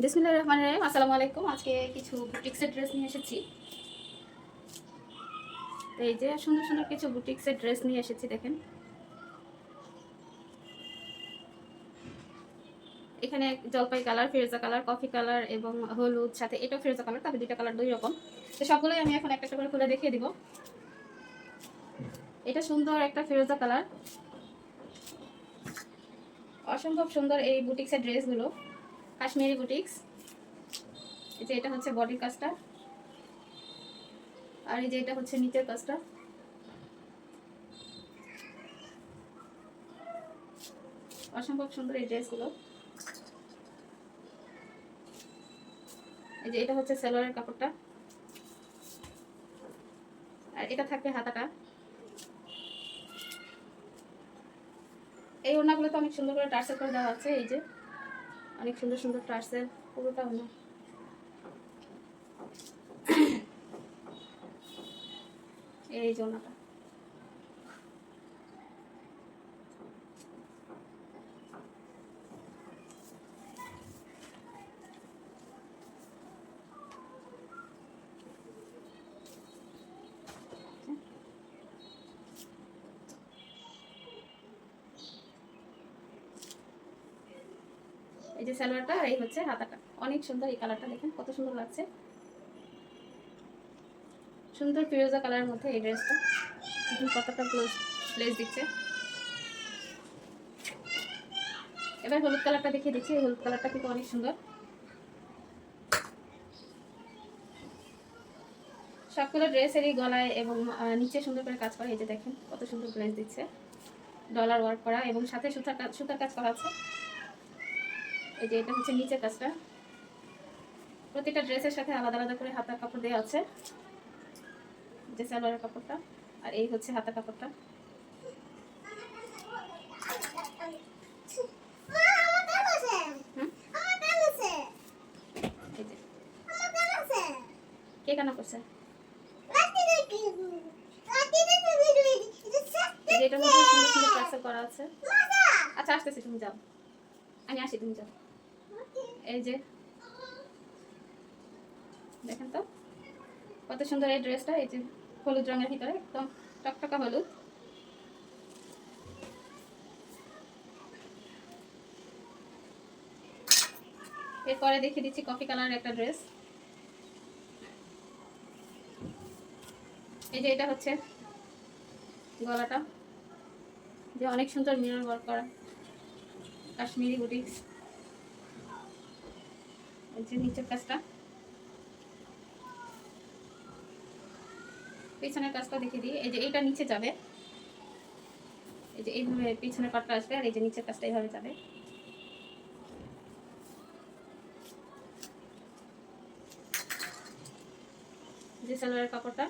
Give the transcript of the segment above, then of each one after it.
বিসমিল্লাহির রহমানির রহিম। আসসালামু আলাইকুম আজকে কিছু বুটিক্সের ড্রেস নিয়ে এসেছি। তো এই যে সুন্দর সুন্দর কিছু বুটিক্সের ড্রেস নিয়ে এসেছি, দেখেন। এখানে জলপাই কালার, ফিরোজা কালার, কফি কালার এবং হলুদ, সাথে এটাও ফিরোজা কালার তবে দুইটা কালার দুই রকম। তো সবগুলোই আমি এখন একটা একটা করে খুলে দেখিয়ে দিব। এটা সুন্দর একটা ফিরোজা কালার। অসম্ভব সুন্দর এই বুটিক্সের ড্রেসগুলো কাশ্মীরি বুটিক্স। এই যে এটা হচ্ছে বডির কাজটা। আর এই যে এটা হচ্ছে নিচের কাজটা। অসম্ভব সুন্দর এই ড্রেসগুলো। এই যে এটা হচ্ছে সেলোয়ারের কাপড়টা। আর এটা থাকবে হাতাটা। এই ওড়নাগুলো তো অনেক সুন্দর করে টার্সেল করে দেওয়া আছে, এই যে। অনেক সুন্দর সুন্দর টার্সেল পুরোটা হলো। এই যে এই যে সালোয়ারটা আর এই হচ্ছে হাতাটা। অনেক সুন্দর এই কালারটা দেখেন, কত সুন্দর লাগছে। সুন্দর ফিরোজা কালারের মধ্যে এই ড্রেসটা। কতটা ক্লোজ প্লেস দিচ্ছে। এবার হলুদ কালারটা দেখিয়ে দিচ্ছি হলুদ কালারটা কিন্তু অনেক সুন্দর। সবগুলো ড্রেসেরই গলায় এবং নিচে সুন্দর করে কাজ করা। এই যে দেখেন কত সুন্দর ড্রেস দিচ্ছে। ডলার ওয়ার্ক করা এবং সাথে সুতার কাজ সুতার কাজ করা আছে। এই যে এটা হচ্ছে নিচের কাজটা। প্রতিটা ড্রেসের সাথে আলাদা আলাদা করে হাতার কাপড় দেওয়া আছে। যে সালোয়ারের কাপড়টা, আর এই হচ্ছে হাতার কাপড়টা। কে কেন করছে? সুন্দর করা আছে। আচ্ছা আসতেছি, তুমি যাও। আমি আসি, তুমি যাও। এই যে। দেখেন তো, কত সুন্দর এই ড্রেসটা, এই যে হলুদ রঙের ভিতরে, একদম টকটকা হলুদ। এরপরে দেখিয়ে দিচ্ছি কফি কালারের একটা ড্রেস। এই যে এটা হচ্ছে গলাটা, যে অনেক সুন্দর মিরর ওয়ার্ক করা কাশ্মীরি বুটিক্স। যে নিচের কাজটা। পিছনের কাজটা দেখিয়ে দিই। এই যে এইটা নিচে যাবে। এই যে এইভাবে পিছনের পাটটা আসবে আর এই যে নিচের কাজটা এইভাবে যাবে। যে সালোয়ারের কাপড়টা।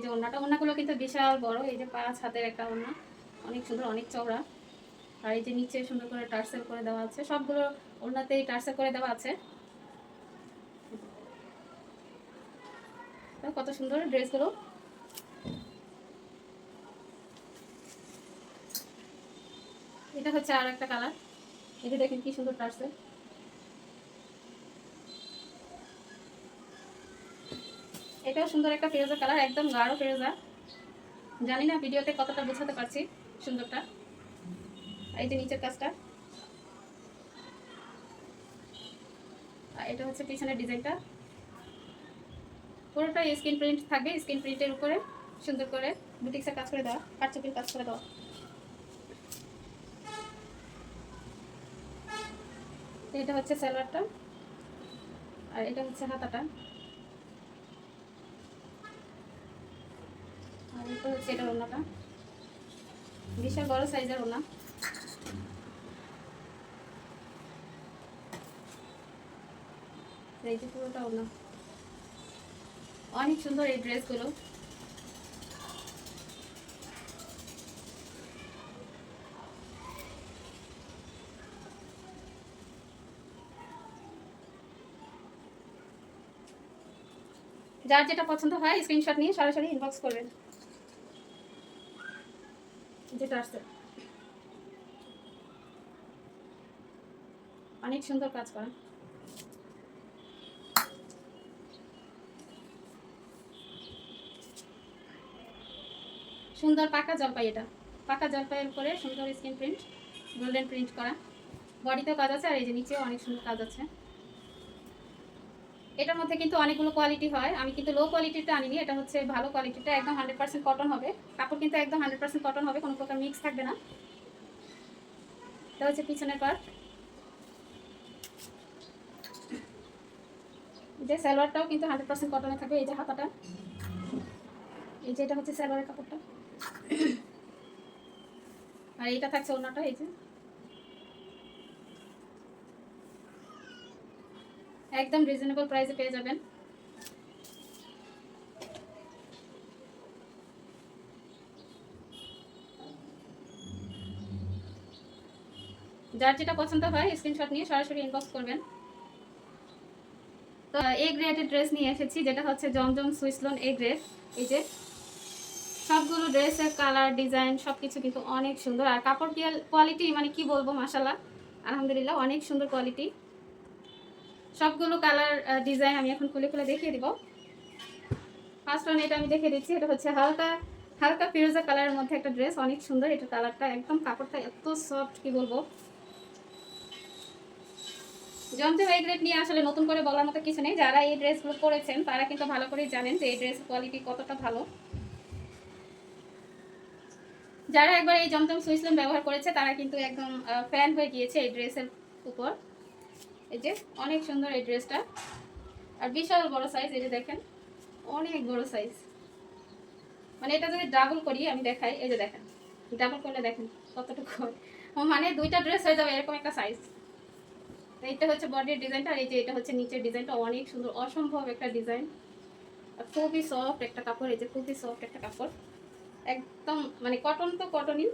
এই যে ওড়নাটা, ওড়নাগুলো কিন্তু বিশাল বড়, এই যে পাঁচ হাতের একটা ওড়না, অনেক সুন্দর, অনেক চওড়া। আর এই যে নিচে সুন্দর করে টার্সেল করে দেওয়া আছে, সবগুলো ওড়নাতেই টার্সেল করে দেওয়া আছে। কত সুন্দর ড্রেসগুলো। এটা হচ্ছে আর একটা কালার। এই যে দেখেন কি সুন্দর টার্সেল। এটাও সুন্দর একটা ফিরোজা কালার, একদম গাঢ় ফিরোজা জানি না ভিডিওতে কতটা বোঝাতে পারছি সুন্দরটা। এই যে নিচের কাজটা। এটা হচ্ছে পিছনের ডিজাইনটা। পুরোটা স্ক্রিন প্রিন্ট থাকবে, স্ক্রিন প্রিন্টের উপরে সুন্দর করে বুটিক্সের কাজ করে দেওয়া কারচুপির কাজ করে দেওয়া এটা হচ্ছে সালোয়ারটা, আর এটা হচ্ছে হাতাটা। বিশাল বড় সাইজের ওনা এই যে পুরোটা ওনা অনেক সুন্দর এই ড্রেসগুলো। যার যেটা পছন্দ হয় স্ক্রিনশট নিয়ে সরাসরি ইনবক্স করবেন। যেটা আসছে। অনেক সুন্দর কাজ করা। সুন্দর পাকা জলপাই এটা। পাকা জলপাইয়ের উপরে সুন্দর স্ক্রিন প্রিন্ট গোল্ডেন প্রিন্ট করা। বডিতেও কাজ আছে আর এই যে নিচেও অনেক সুন্দর কাজ আছে। এটার মধ্যে কিন্তু অনেকগুলো কোয়ালিটি হয়। আমি কিন্তু লো কোয়ালিটিটা আনিনি, এটা হচ্ছে ভালো কোয়ালিটিটা একদম হান্ড্রেড কটন হবে। কাপড় কিন্তু একদম হান্ড্রেড কটন হবে, কোনো প্রকার মিক্স থাকবে না। এটা হচ্ছে পিছনের পার্ট যে সালোয়ারটাও কিন্তু হান্ড্রেড পার্সেন্ট কটনে থাকবে, এই যে হাতাটা। এই যে এটা হচ্ছে সালোয়ারের কাপড়টা। আর এটা থাকছে অন্যটা এই যে। একদম রিজনেবল প্রাইসে পেয়ে যাবেন। যার যেটা পছন্দ হয় স্ক্রিনশট নিয়ে সরাসরি ইনবক্স করবেন। তো এ গ্রেডের ড্রেস নিয়ে এসেছি, যেটা হচ্ছে জমজম সুইসলন এ গ্রেড এই যে, সবগুলো ড্রেসের কালার ডিজাইন সব কিছু কিন্তু অনেক সুন্দর। আর কাপড় কোয়ালিটি মানে কি বলব মাসাল্লাহ আলহামদুলিল্লাহ, অনেক সুন্দর কোয়ালিটি সবগুলো কালার ডিজাইন আমি এখন খুলে খুলে দেখিয়ে দিব। ফার্স্ট ওয়ান এটা আমি দেখিয়ে দিচ্ছি, এটা হচ্ছে হালকা হালকা ফিরোজা কালারের মধ্যে একটা ড্রেস অনেক সুন্দর, এটা কালারটা একদম কাপড়টা এত সফট কি বলব? জমজম এই গ্রেড নিয়ে আসলে নতুন করে বলার মতো কিছু নেই। যারা এই ড্রেসগুলো পরেছেন, তারা কিন্তু ভালো করেই জানেন যে এই ড্রেসের কোয়ালিটি কতটা ভালো। যারা একবার এই জমজম সুইসলাম ব্যবহার করেছে, তারা কিন্তু একদম ফ্যান হয়ে গিয়েছে এই ড্রেসের উপর। এই যে অনেক সুন্দর এই ড্রেসটা। আর বিশাল বড় সাইজ এই যে দেখেন, অনেক বড় সাইজ মানে এটা যদি ডাবল করি, আমি দেখাই, এই যে দেখেন ডাবল করলে দেখেন কতটুকু মানে দুইটা ড্রেস হয়ে যাবে, এরকম একটা সাইজ এইটা হচ্ছে বডির ডিজাইনটা আর এই যে এটা হচ্ছে নিচের ডিজাইনটা অনেক সুন্দর, অসম্ভব একটা ডিজাইন আর খুবই সফট একটা কাপড়, এই যে খুবই সফট একটা কাপড়। একদম মানে কটন তো কটনই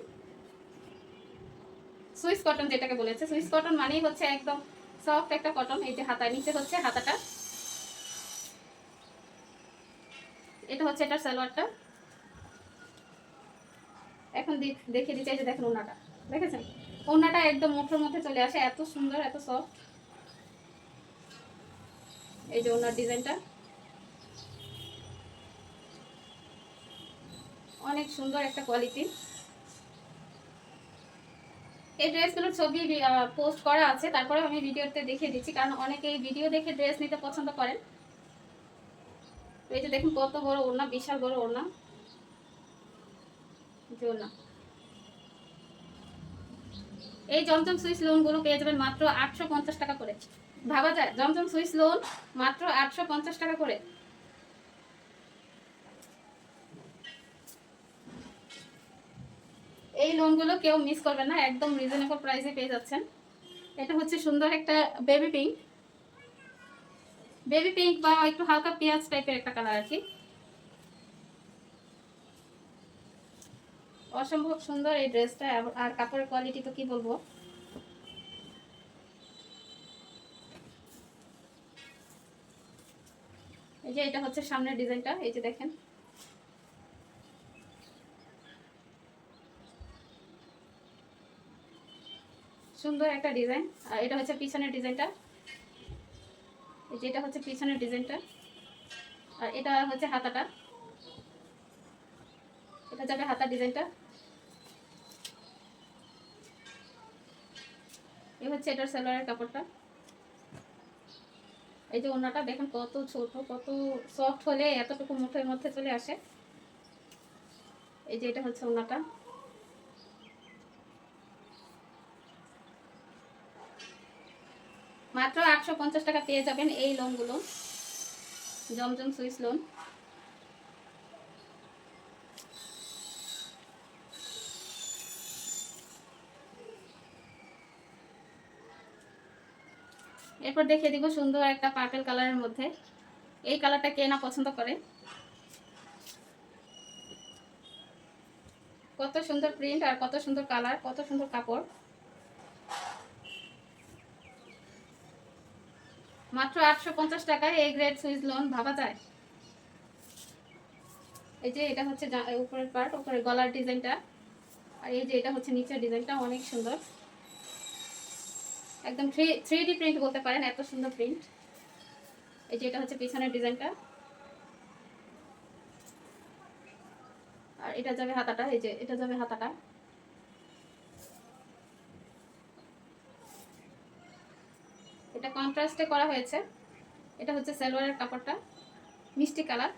সুইস কটন যেটাকে বলেছে সুইস কটন মানেই হচ্ছে একদম সফট একটা কটন, এই যে হাতা নিচে হচ্ছে হাতাটা। এটা হচ্ছে এটা সালোয়ারটা। এখন দি- দেখিয়ে দিচ্ছি, এই যে দেখেন ওনাটা দেখেছেন? ওনাটা একদম মুঠোর মধ্যে চলে আসে, এত সুন্দর, এত সফট। এই যে ওনার ডিজাইনটা। অনেক সুন্দর একটা কোয়ালিটি। এই ড্রেসগুলোর ছবি পোস্ট করা আছে। তারপরে আমি ভিডিওতে দেখিয়ে দিচ্ছি, কারণ অনেকে এই ভিডিও দেখে ড্রেস নিতে পছন্দ করেন। এই যে দেখুন, কত বড় ওড়না, বিশাল বড় ওড়না। ওড়না এই জমজম সুইস লোনগুলো পেয়ে যাবেন মাত্র আটশো পঞ্চাশ টাকা করে। ভাবা যায়, জমজম সুইস লোন মাত্র আটশো পঞ্চাশ টাকা করে। এই কেউ মিস করবেন না, একদম রিজনেবল প্রাইসে পেয়ে যাচ্ছেন। এটা হচ্ছে সুন্দর একটা বেবি পিঙ্ক বেবি পিঙ্ক বা একটু হালকা পেঁয়াজ টাইপের একটা কালার আর কি। অসম্ভব সুন্দর এই ড্রেসটা আর কাপড়ের কোয়ালিটি তো কি বলব? এই যে এটা হচ্ছে সামনের ডিজাইনটা এই যে দেখেন। সুন্দর একটা ডিজাইন। আর এটা হচ্ছে পিছনের ডিজাইনটা। এই যে এটা হচ্ছে পিছনের ডিজাইনটা। আর এটা হচ্ছে হাতাটা। এটা যাবে হাতার ডিজাইনটা। এই হচ্ছে এটার সালোয়ারের কাপড়টা। এই যে ওনাটা দেখেন কত ছোট, কত সফট হলে এতটুকু মুঠের মধ্যে চলে আসে। এই যে এটা হচ্ছে ওনাটা মাত্র আটশো পঞ্চাশ টাকা পেয়ে যাবেন এই লোনগুলো জমজম সুইস লোন এরপর দেখিয়ে দিব সুন্দর একটা পার্পেল কালারের মধ্যে। এই কালারটা কে না পছন্দ করে? কত সুন্দর প্রিন্ট আর কত সুন্দর কালার কত সুন্দর কাপড়। মাত্র আটশো পঞ্চাশ টাকায় এই গ্রেড সুইচ লোন ভাবা যায়? এই যে এটা হচ্ছে উপরের পার্ট উপরে গলার ডিজাইনটা। আর এই যে এটা হচ্ছে নিচের ডিজাইনটা, অনেক সুন্দর। একদম থ্রি থ্রি ডি প্রিন্ট বলতে পারেন, এত সুন্দর প্রিন্ট এই যে এটা হচ্ছে পিছনের ডিজাইনটা। আর এটা যাবে হাতাটা, এই যে এটা যাবে হাতাটা এটা কন্ট্রাস্টে করা হয়েছে। এটা হচ্ছে সালোয়ারের কাপড়টা, মিষ্টি কালার।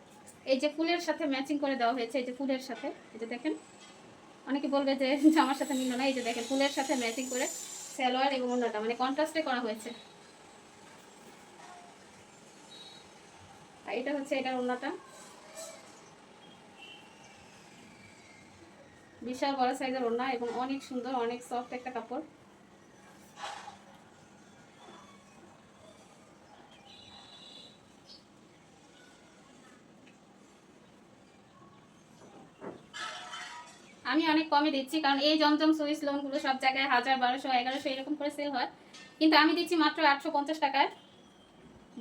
এই যে ফুলের সাথে ম্যাচিং করে দেওয়া হয়েছে, এই যে ফুলের সাথে, এই যে দেখেন। অনেকে বলবে যে জামার সাথে মিলল না এই যে দেখেন, ফুলের সাথে ম্যাচিং করে সালোয়ার এবং অন্যটা মানে কন্ট্রাস্টে করা হয়েছে। আর এটা হচ্ছে এটার অন্যটা বিশাল বড় সাইজের ওড়না এবং অনেক সুন্দর, অনেক সফট একটা কাপড়। কমে দিচ্ছি, কারণ এই জমজম সুইস লোনগুলো সব জায়গায় হাজার, বারোশো, এগারোশো এরকম করে সেল হয়। কিন্তু আমি দিচ্ছি মাত্র আটশো পঞ্চাশ টাকায়।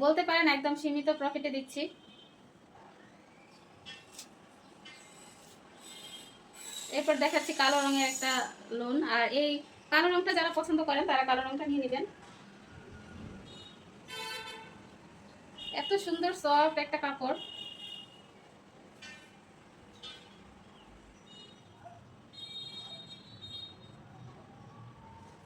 বলতে পারেন একদম সীমিত প্রফিটে দিচ্ছি। এরপর দেখাচ্ছি কালো রঙের একটা লোন আর এই কালো রংটা যারা পছন্দ করেন, তারা কালো রংটা নিয়ে নেবেন। এত সুন্দর সফট একটা কাপড়।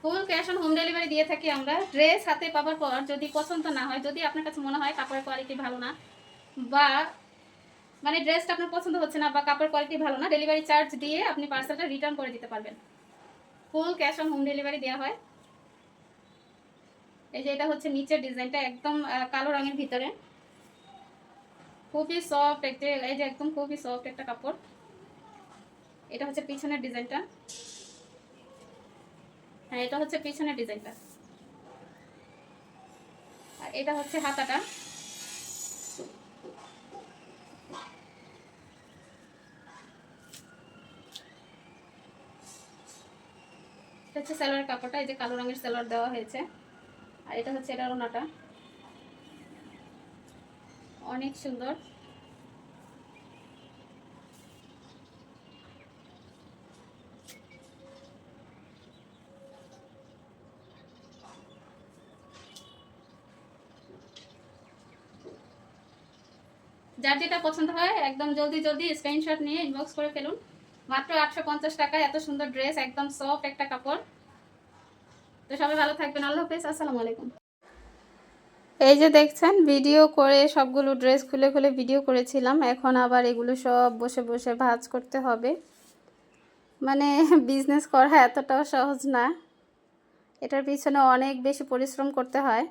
Full cash on home delivery দিয়ে থাকি আমরা। ড্রেস হাতে পাওয়ার পর যদি পছন্দ না হয়, যদি আপনার কাছে মনে হয় কাপড়ের কোয়ালিটি ভালো না, বা মানে ড্রেসটা আপনার পছন্দ হচ্ছে না, বা কাপড়ের কোয়ালিটি ভালো না ডেলিভারি চার্জ দিয়ে আপনি পার্সেলটা রিটার্ন করে দিতে পারবেন। Full cash on home delivery দেওয়া হয়। এই যে এটা হচ্ছে নিচের ডিজাইনটা, একদম কালো রঙের ভিতরে। খুবই সফট একটা, এই যে একদম খুবই সফট একটা কাপড়। এটা হচ্ছে পিছনের ডিজাইনটা। হ্যাঁ এটা হচ্ছে পিছনের ডিজাইনটা। আর এটা হচ্ছে হাতাটা। এটা হচ্ছে সালোয়ার কাপড়টা, এই যে কালো রঙের সালোয়ার দেওয়া হয়েছে। আর এটা হচ্ছে এটার ওনাটা অনেক সুন্দর। যার যেটা পছন্দ হয়, একদম জলদি জলদি স্ক্রিনশট নিয়ে ইনবক্স করে ফেলুন। মাত্র আটশো পঞ্চাশ টাকা, এত সুন্দর ড্রেস একদম সফট একটা কাপড়। তো সবাই ভালো থাকবেন। আল্লাহ হাফেজ, আসসালামু আলাইকুম। এই যে দেখছেন ভিডিও করে সবগুলো ড্রেস খুলে খুলে ভিডিও করেছিলাম। এখন আবার এগুলো সব বসে বসে ভাজ করতে হবে। মানে বিজনেস করা এতটাও সহজ না। এটার পিছনে অনেক বেশি পরিশ্রম করতে হয়।